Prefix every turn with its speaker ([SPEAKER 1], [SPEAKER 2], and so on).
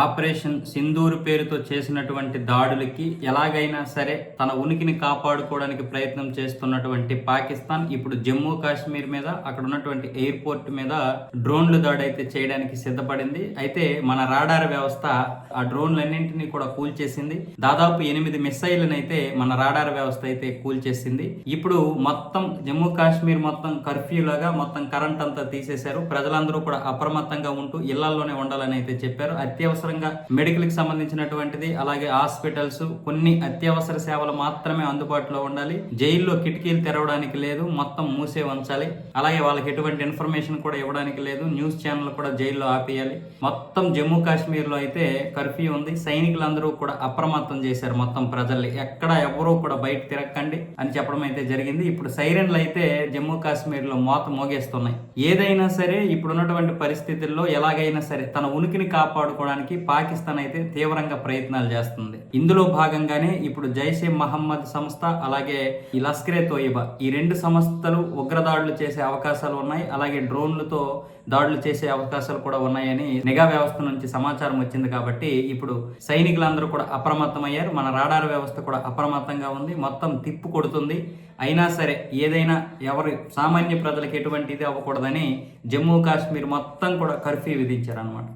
[SPEAKER 1] Operation Sindoor పేరుతో చేసినటువంటి దాడులకి ఎలాగైనా సరే తన ఉనికిని కాపాడుకోవడానికి ప్రయత్నం చేస్తున్నటువంటి పాకిస్తాన్ ఇప్పుడు జమ్మూ కాశ్మీర్ మీద అక్కడ ఉన్నటువంటి ఎయిర్పోర్ట్ మీద డ్రోన్లు దాడి అయితే చేయడానికి సిద్ధపడింది. అయితే మన రాడార్ వ్యవస్థ ఆ డ్రోన్లన్నింటినీ కూడా కూల్చేసింది. దాదాపు ఎనిమిది మిసైల్ని అయితే మన రాడార్ వ్యవస్థ అయితే కూల్చేసింది. ఇప్పుడు మొత్తం జమ్మూ కాశ్మీర్ మొత్తం కర్ఫ్యూ లాగా మొత్తం కరెంట్ అంతా తీసేశారు. ప్రజలందరూ కూడా అప్రమత్తంగా ఉంటూ ఇళ్ళలోనే ఉండాలని అయితే చెప్పారు. అత్యవసరంగా మెడికల్కి సంబంధించినటువంటిది అలాగే హాస్పిటల్స్ కొన్ని అత్యవసర సేవలు మాత్రమే అందుబాటులో ఉండాలి. జైల్లో కిటికీలు తెరవడానికి లేదు మొత్తం మూసే ఉంచాలి. అలాగే వాళ్ళకి ఎటువంటి ఇన్ఫర్మేషన్ కూడా ఇవ్వడానికి లేదు న్యూస్ ఛానల్ కూడా జైల్లో ఆపేయాలి. మొత్తం జమ్మూ కాశ్మీర్లో అయితే కర్ఫ్యూ ఉంది. సైనికులందరూ కూడా అప్రమత్తం చేశారు మొత్తం ప్రజల్ని. ఎక్కడ ఎవరూ కూడా బయట తిరగకండి అని చెప్పడం అయితే జరిగింది. ఇప్పుడు సైరన్లు అయితే జమ్మూ కాశ్మీర్లో మోత మోగేస్తున్నాయి. ఏదైనా సరే ఇప్పుడున్నటువంటి పరిస్థితుల్లో ఎలాగైనా సరే తన ఉనికిని కాపాడుకోవడానికి పాకిస్తాన్ అయితే తీవ్రంగా ప్రయత్నాలు చేస్తుంది. ఇందులో భాగంగానే ఇప్పుడు జైషే మహమ్మద్ సంస్థ అలాగే ఈ లస్కరే తోయిబా ఈ రెండు సంస్థలు ఉగ్రదాడులు చేసే అవకాశాలు ఉన్నాయి. అలాగే డ్రోన్లతో దాడులు చేసే అవకాశాలు కూడా ఉన్నాయని నిఘా వ్యవస్థ నుంచి సమాచారం వచ్చింది కాబట్టి ఇప్పుడు సైనికులందరూ కూడా అప్రమత్తమయ్యారు. మన రాడార్ వ్యవస్థ కూడా అప్రమత్తంగా ఉంది. మొత్తం తిప్పు కొడుతుంది. అయినా సరే ఏదైనా ఎవరి సామాన్య ప్రజలకు ఎటువంటి ఇది అవ్వకూడదని జమ్మూ కాశ్మీర్ మొత్తం కూడా కర్ఫ్యూ విధించారు అనమాట